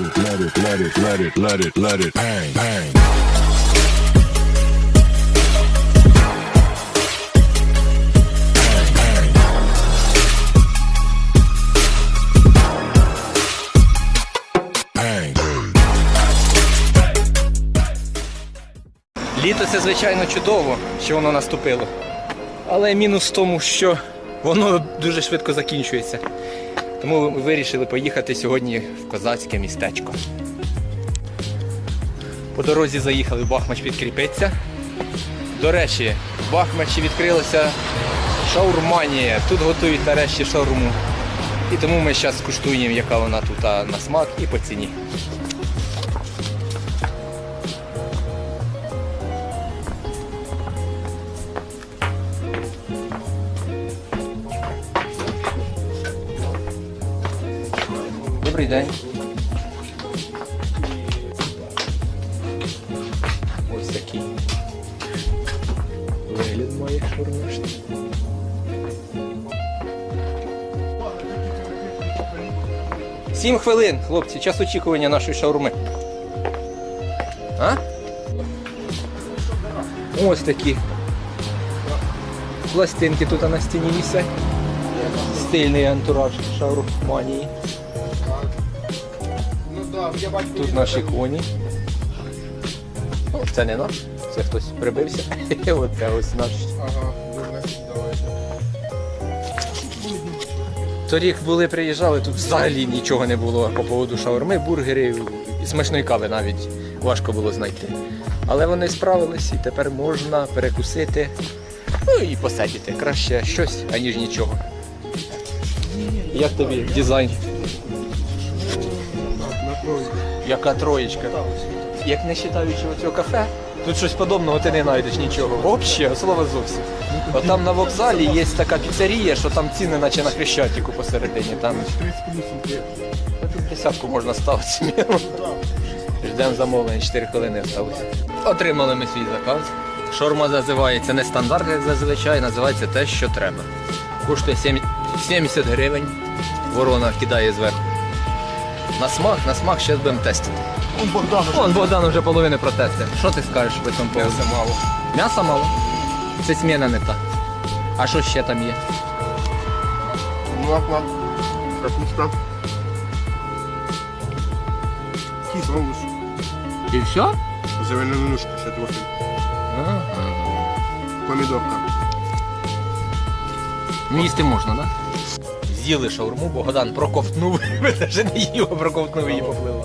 it, let it, let it, let it, let it, let it bang, bang. Літо це, звичайно, чудово, що воно наступило. Але мінус в тому, що воно дуже швидко закінчується. Тому ми вирішили поїхати сьогодні в козацьке містечко. По дорозі заїхали в Бахмач підкріпитися. До речі, в Бахмачі відкрилася шаурманія. Тут готують нарешті шаурму. І тому ми зараз скуштуємо, яка вона тут на смак і по ціні. День. Ось такий вигляд має шаурмашний. Сім хвилин, хлопці, час очікування нашої шаурми. А? Ось такі. Пластинки тут на стіні висять. Стильний антураж шаурманії. Тут наші коні. Ну, це не наш, це хтось прибився. Оце ось наш. Ага. Торік були, приїжджали, тут взагалі нічого не було по поводу шаурми, бургерів і смачної кави навіть важко було знайти. Але вони справились і тепер можна перекусити, ну і посидіти. Краще щось, аніж нічого. Як тобі дизайн? Яка троєчка? Як не вважаючи оцього кафе, тут щось подобного ти не знайдеш нічого. Взагалі, слова зовсім. От там на вокзалі є така піцерія, що там ціни наче на хрещатику посередині. Там 30 плюс є. тут десятку можна ставити сміло. Ждемо замовлення, 4 хвилини залишилося. Отримали ми свій заказ. Шорма називається не стандарт, як зазвичай, називається те, що треба. Коштує 70 гривень. Ворона кидає зверху. На смак, на смак, ще будемо тестити. Он Богдан уже. Вон Богдан вже половини протестив. Що ти скажеш по цьому поводу? М'яса мало. М'яса мало? Це сміна не та. А що ще там є? Морква. Капуста. Соус. І все? Зеленушка ще трохи. Ага. Помідорка. Ну, їсти можна, так? Да? З'їли шаурму, Богдан проковтнув, ви не їв, а проковтнув її поплила.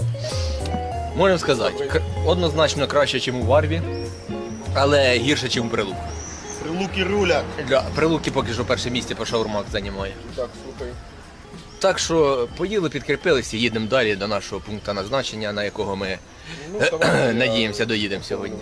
Можемо сказати, однозначно краще, ніж у Варві, але гірше, ніж у Прилук. Прилуки руля. Для Прилуки поки що перше місце по шаурмах займає. Так, слухай. Так що поїли, підкріпилися, їдемо далі до нашого пункту назначення, на якого ми Ну, надіємося доїдемо сьогодні.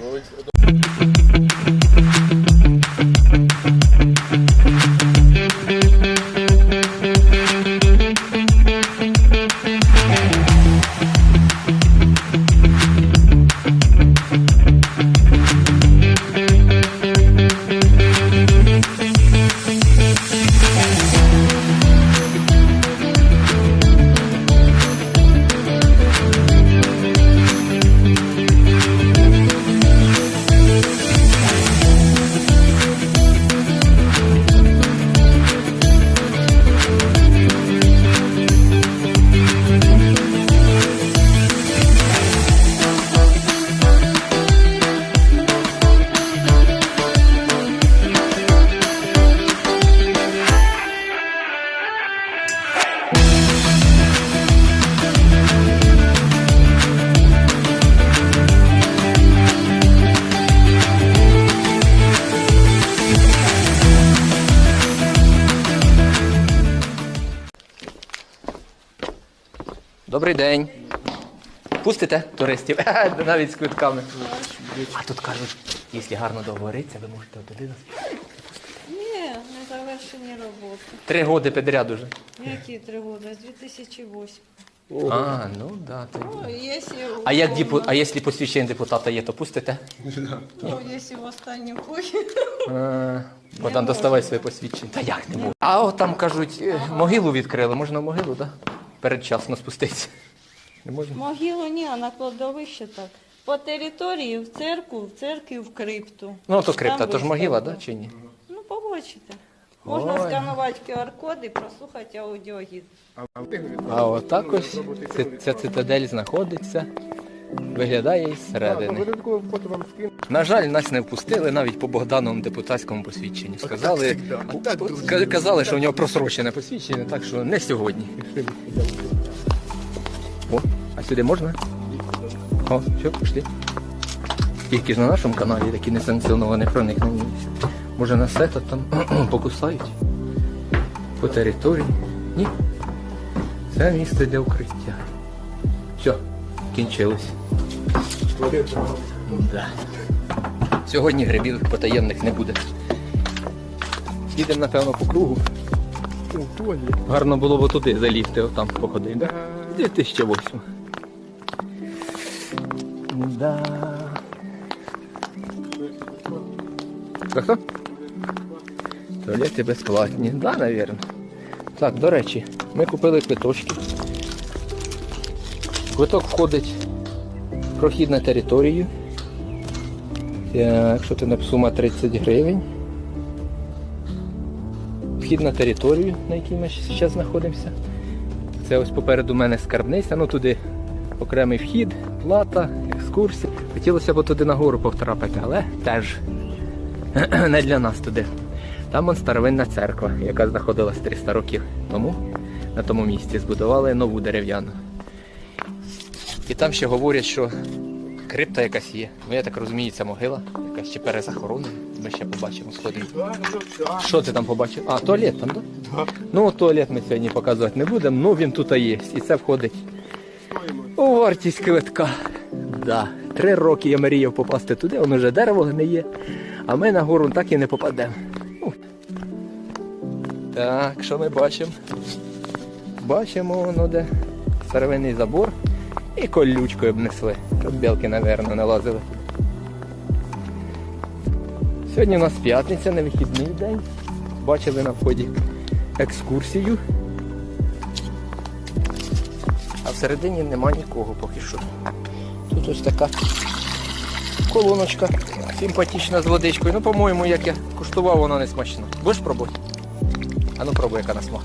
Добрий день. Пустите туристів? Навіть з квитками. А тут кажуть, якщо гарно договоритися, ви можете туди нас. Ні, не завершені роботи. Три роки підряд уже. Які три роки? З 2008. А, ну да. Тоді. Ну, якщо А як діпу... а якщо посвідчення депутата є, то пустите? то якщо в останню ході, Е, Богдан, доставай своє посвідчення. Та як не можу. А от там кажуть, е, могилу відкрили, можна в могилу, так? Да? Передчасно спуститися. Не можна? Могилу ні, а на кладовище так. По території в церкву, в церкві в крипту. Ну, то крипта, Там то ж могила, так чи ні? Ну, побачите. Можна Ой. сканувати QR-коди, прослухати аудіогід. А отак ось ця, ця цитадель знаходиться, виглядає із середини. На жаль, нас не впустили навіть по Богдановому депутатському посвідченню. Сказали, казали, що у нього просрочене посвідчення, так що не сьогодні. О, а сюди можна? О, все, пішли. Тільки ж на нашому каналі такі несанкціоновані проникнення. Може нас це там покусають по території. Ні. Це місце для укриття. Все, кінчилось. Да. Сьогодні грибів потаємних не буде. Їдемо, напевно, по кругу. Гарно було б туди залізти, отам походити. Да? 2008. Да. Хто хто? Туалети безплатні. Да, навірно. Так, до речі, ми купили квиточки. Квиток входить прохід на територію. Так, що ти сума 30 гривень. Вхід на територію, на якій ми зараз знаходимося. Це ось попереду мене скарбниця, ну туди окремий вхід, плата, екскурсія. Хотілося б туди нагору повтрапити, але теж не для нас туди. Там он старовинна церква, яка знаходилась 300 років тому. На тому місці збудували нову дерев'яну. І там ще говорять, що крипта якась є. Ну я так розумію, це могила, якась ще перезахоронена. Ми ще побачимо, сходимо. Що ти там побачив? А, туалет там, так? Да? Ну, туалет ми сьогодні показувати не будемо, ну він тут є. І це входить у вартість квитка. Да. Три роки я мріяв попасти туди, воно вже дерево гниє, а ми на гору так і не попадемо. Ну. Так, що ми бачимо? Бачимо воно де старовинний забор і колючкою обнесли. Тут білки, напевно, налазили. Сьогодні у нас п'ятниця, не вихідний день. Бачили на вході екскурсію. А всередині нема нікого поки що. Тут ось така колоночка симпатична з водичкою. Ну, по-моєму, як я куштував, воно не смачно. Будеш пробувати? А ну пробуй, яка на смак.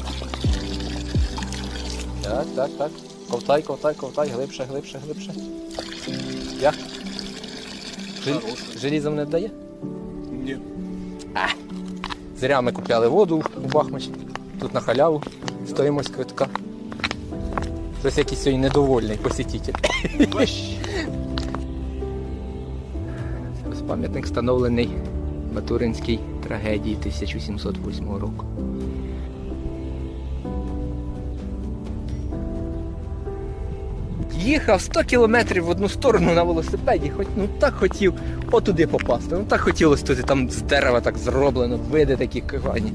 Так, так, так. Ковтай, ковтай, ковтай, глибше, глибше, глибше. Як? Жел- Желізом не дає? Ні. Зря ми купляли воду у Бахмачі. Тут на халяву стоїмо з квитка. Щось якийсь сьогодні недовольний ось пам'ятник встановлений Батуринській трагедії 1708 року. Їхав 100 кілометрів в одну сторону на велосипеді, хоч ну так хотів отуди попасти. Ну так хотілося туди, там з дерева так зроблено, види такі кивані.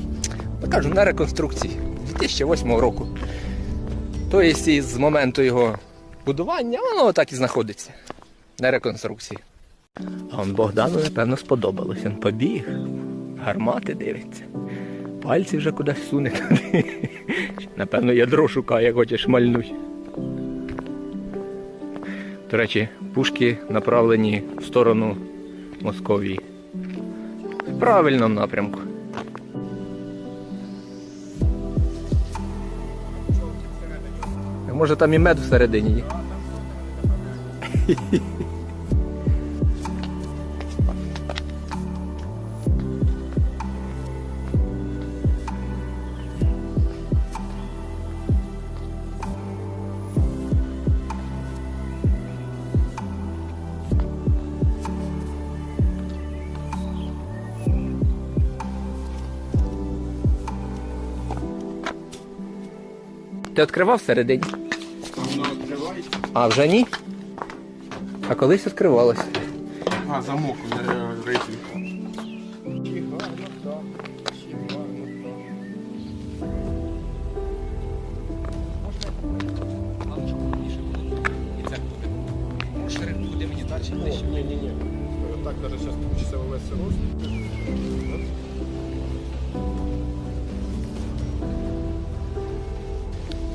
Та кажу, на реконструкції 2008 року. Тобто із з моменту його будування воно так і знаходиться. На реконструкції. А он Богдану, напевно, сподобалось. Він побіг, гармати дивиться. Пальці вже кудись суне. Напевно, ядро шукає, хоче шмальнуть. До речі, пушки направлені в сторону Московії. В правильному напрямку. Може там і мед всередині є. Ти відкривав всередині? Воно відкривається. А вже ні? А колись відкривалось. А, замок рейтинг. Чи гарно так. Ні, ні, ні. Так, навіть зараз часово весь рост.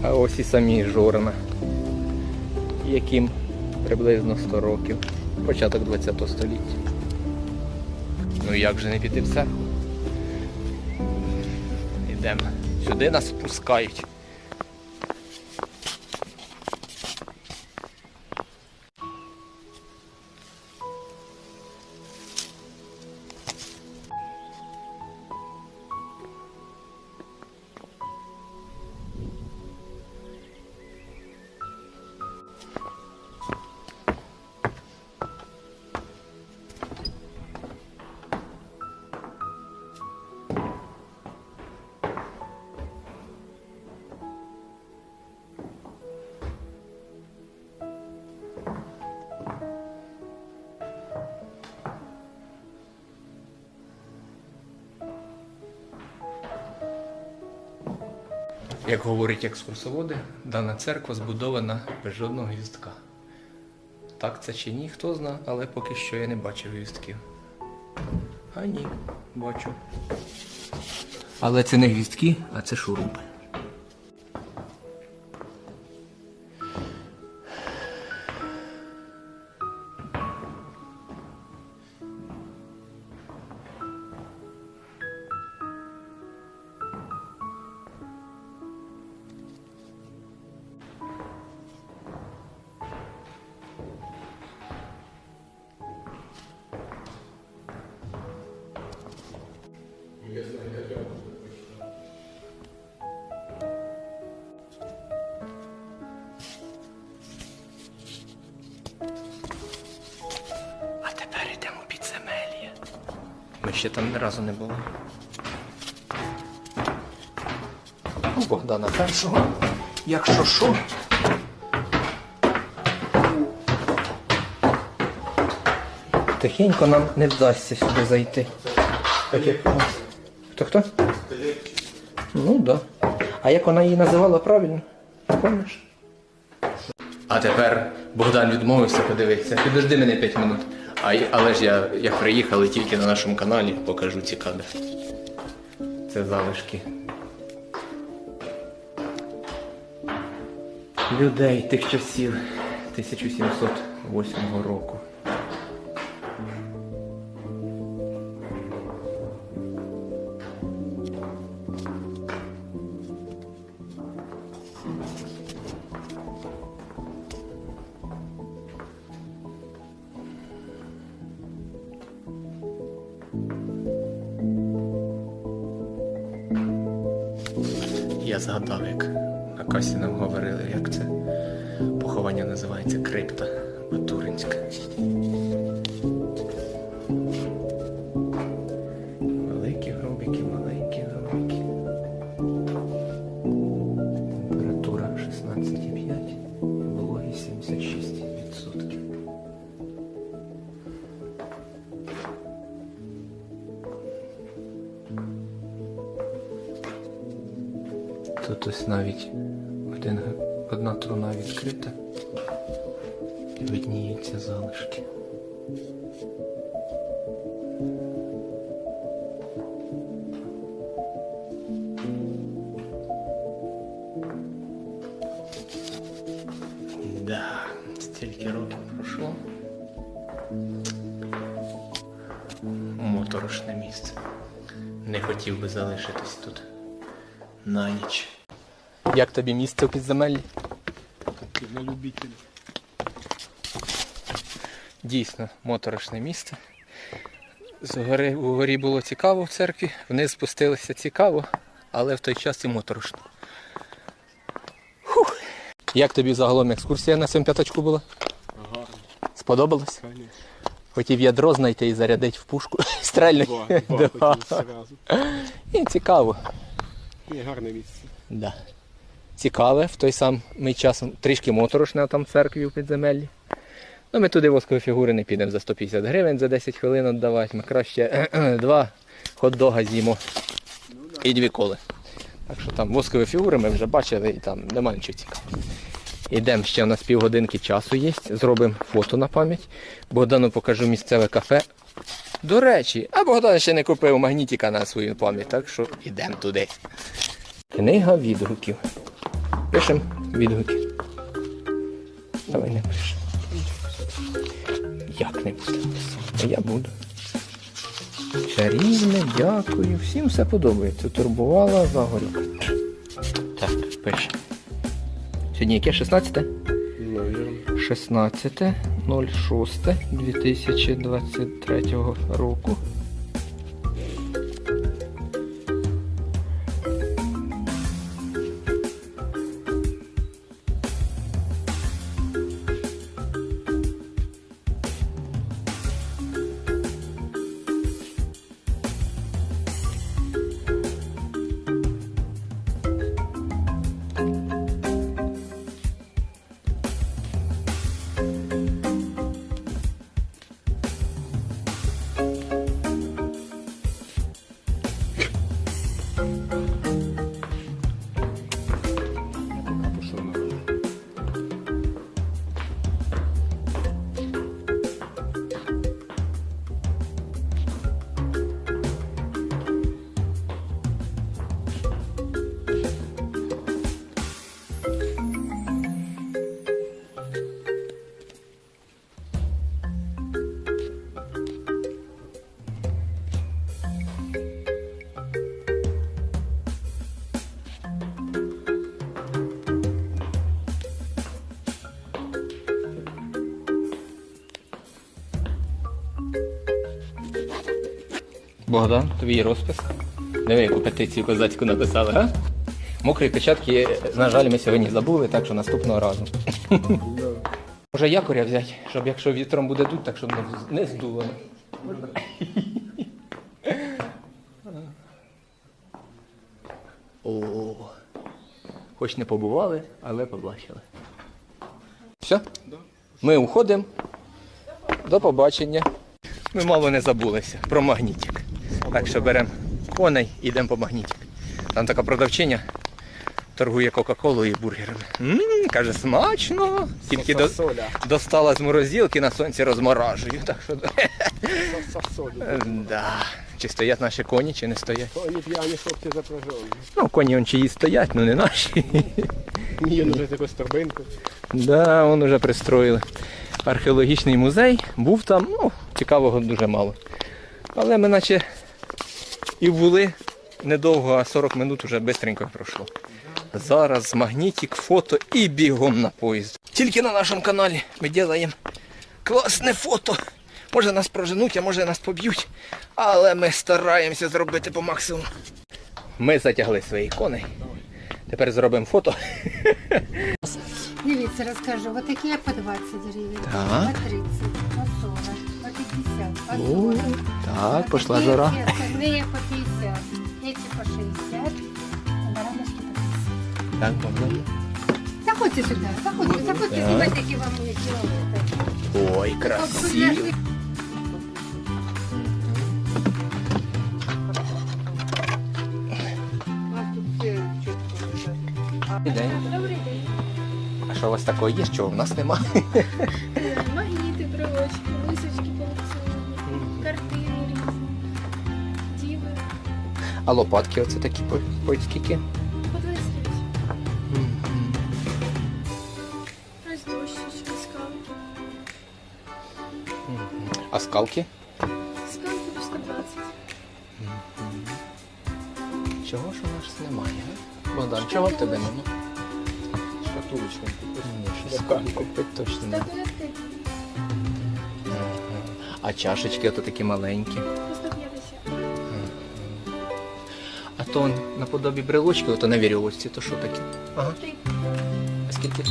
А ось і самі жорна. яким приблизно 100 років, початок 20 століття. Ну як же не піти в церкву? Йдемо. Сюди нас пускають. Як говорять екскурсоводи, дана церква збудована без жодного гвіздка. Так це чи ні, хто зна, але поки що я не бачив гвіздків. А ні, бачу. Але це не гвіздки, а це шурупи. Ще там ні разу не були. У Богдана першого. Якщо що. Тихенько нам не вдасться сюди зайти. Хто хто? Ну так. Да. А як вона її називала правильно? Пам'ятаєш? А тепер Богдан відмовився подивитися. Підожди мене 5 минут. А, але ж я, як приїхали тільки на нашому каналі, покажу ці кадри. Це залишки. Людей тих часів 1708 року. Згадав, як на касі нам говорили, як це поховання називається крипта Батуринська. Тут ось навіть один, одна труна відкрита. І видніються залишки. Да, стільки років пройшло. Моторошне місце. Не хотів би залишитись тут на ніч. Як тобі місце у підземеллі? На любителя. Дійсно, моторошне місце. Згори, угорі було цікаво в церкві, вниз спустилися цікаво, але в той час і моторошно. Фух. Як тобі загалом екскурсія на цьому п'ятачку була? Гарно, Сподобалось? конечно. Хотів ядро знайти і зарядити в пушку. Стрельнути. Два, два зразу. І цікаво. Ні, гарне місце. Да. Цікаве, в той самий час трішки моторошне там церкві в підземеллі. Ну, ми туди воскові фігури не підемо за 150 гривень за 10 хвилин віддавати. Ми краще два хот-дога з'їмо і дві коли. Так що там воскові фігури ми вже бачили і там немає нічого цікавого. Ідемо, ще у нас півгодинки часу є. Зробимо фото на пам'ять. Богдану покажу місцеве кафе. До речі, а Богдан ще не купив магнітика на свою пам'ять, так що йдемо туди. Книга відгуків. Пишемо відгуки. Давай не пиши. Як не буде писати? Я буду. Чарівне, дякую. Всім все подобається. Турбувала загорі. Так, пише. Сьогодні яке 16? Навірно. 16 06 2023 року. Богдан, твій розпис. Диви, яку петицію козацьку написали, а? Мокрі печатки, на жаль, ми сьогодні забули, так що наступного разу. Може якоря взяти, щоб якщо вітром буде дуть, так щоб не здуло. О, хоч не побували, але побачили. Все? Ми уходимо. До побачення. Ми мало не забулися про магнітик. Так що беремо коней і йдемо по магнітик. Там така продавчиня торгує Кока-Колою і бургерами. Ммм, каже, смачно. Тільки до, достала з морозилки, на сонці розморажую. Так що, да. Чи стоять наші коні, чи не стоять. Вони п'яні хлопці запряжені. Ну, коні он чиї стоять, ну не наші. Ні, ну вже таку сторбинку. Да, вон уже пристроїли. Археологічний музей був там, ну, цікавого дуже мало. Але ми наче і були недовго, а 40 минут вже швидко пройшло. Зараз магнітик, фото і бігом на поїзд. Тільки на нашому каналі ми робимо класне фото. Може нас проженуть, а може нас поб'ють. Але ми стараємося зробити по максимуму. Ми затягли своїх коней. Тепер зробимо фото. Дивіться, розкажу. Вот такі по 20 гривень, Так. по 30, по 40, по 50, по О, 40. так, пішла Такі жара. всі остальные по 50, эти по 60, а бараночки по 50. Так, Богдан. Заходьте сюди, заходьте, заходьте, Так. знімайте, які вам є кілометри. Ой, красиво. Добрий день. Добрий день. А що у вас такого є, що в нас немає? А лопатки оце такі по, по скільки? По 25. Ось дощечки, скалки. А скалки? Скалки по 120. Чого ж у нас немає? а? Богдан, чого в тебе немає? Шкатулочку. Ні, щось скалки купити точно не. Статуетки А чашечки ото такі маленькі. по То наподобі брелочки, ото на вірьовочці, то що таке? Ага. А скільки?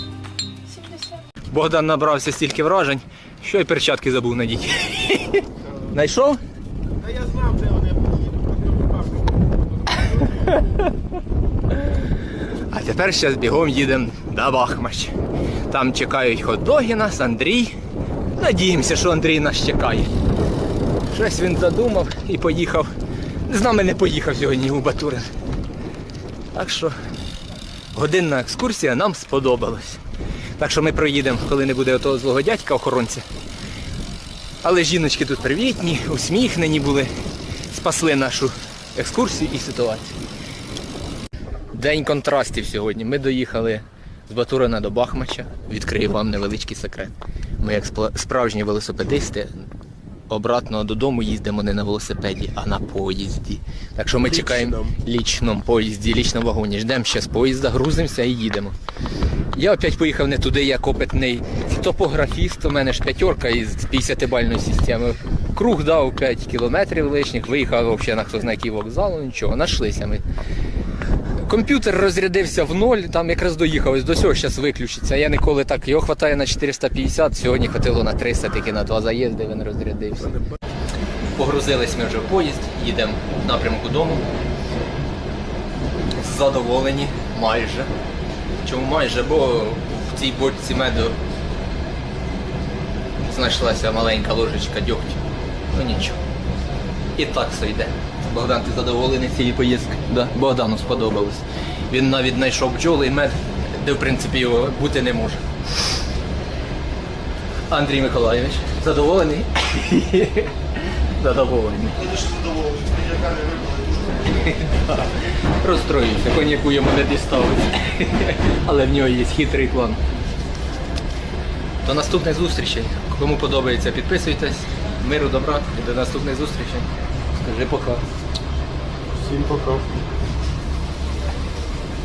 70. Богдан набрався стільки вражень, що й перчатки забув надіти. Знайшов? Та я знав, де вони А тепер ще бігом їдемо до Бахмач. Там чекають хот-доги нас, Андрій. Надіємося, що Андрій нас чекає. Щось він задумав і поїхав. З нами не поїхав сьогодні у Батурин. Так що годинна екскурсія нам сподобалась. Так що ми проїдемо, коли не буде отого злого дядька охоронця. Але жіночки тут привітні, усміхнені були, спасли нашу екскурсію і ситуацію. День контрастів сьогодні. Ми доїхали з Батурина до Бахмача. Відкрию вам невеличкий секрет. Ми, як справжні велосипедисти, обратно додому їздимо не на велосипеді, а на поїзді. Так що ми чекаємо лічному поїзді, лічному вагоні. Ждемо ще з поїзда, грузимося і їдемо. Я опять поїхав не туди, як опитний топографіст. У мене ж п'ятерка із 50-бальної системи. Круг дав 5 кілометрів лишніх, виїхав взагалі на хто знає який вокзал, нічого, нашлися ми. Комп'ютер розрядився в ноль, там якраз доїхав, ось до цього зараз виключиться. Я ніколи так, його хватає на 450, сьогодні хватило на 300, тільки на два заїзди він розрядився. Погрузились ми вже в поїзд, їдемо в напрямку дому. Задоволені майже. Чому майже? Бо в цій бочці меду знайшлася маленька ложечка дьогтю. Ну нічого. І так все йде. Богдан, ти задоволений цією поїздкою? Да? Богдану сподобалось. Він навіть знайшов бджоли і мед, де в принципі його бути не може. Андрій Миколаївич, задоволений? задоволений. Да. Розстроївся, коньяку йому не діставить. Але в нього є хитрий план. До наступних зустрічей. Кому подобається, підписуйтесь. Миру, добра і до наступних зустрічей. Скажи пока. Всім пока.